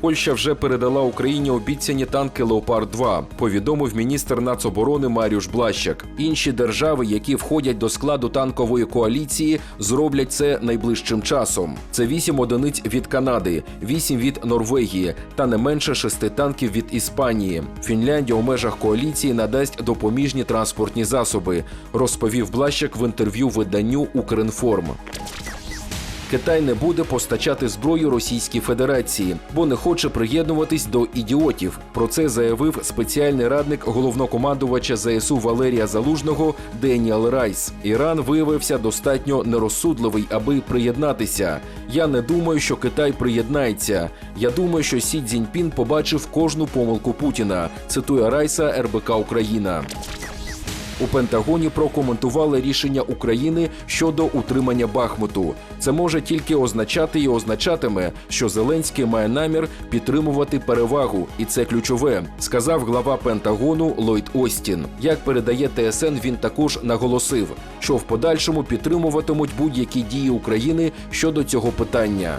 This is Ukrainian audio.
Польща вже передала Україні обіцяні танки Леопард 2 повідомив міністр нацоборони Маріуш Блащак. Інші держави, які входять до складу танкової коаліції, зроблять це найближчим часом. Це вісім одиниць від Канади, вісім від Норвегії та не менше шести танків від Іспанії. Фінляндія у межах коаліції надасть допоміжні транспортні засоби, розповів Блащак в інтерв'ю виданню Укрінформ. Китай не буде постачати зброю Російській Федерації, бо не хоче приєднуватись до ідіотів. Про це заявив спеціальний радник головнокомандувача ЗСУ Валерія Залужного Деніел Райс. Іран виявився достатньо нерозсудливий, аби приєднатися. Я не думаю, що Китай приєднається. Я думаю, що Сі Цзіньпін побачив кожну помилку Путіна. Цитує Райса РБК Україна. У Пентагоні прокоментували рішення України щодо утримання Бахмуту. Це може тільки означати і означатиме, що Зеленський має намір підтримувати перевагу, і це ключове, сказав глава Пентагону Ллойд Остін. Як передає ТСН, він також наголосив, що в подальшому підтримуватимуть будь-які дії України щодо цього питання.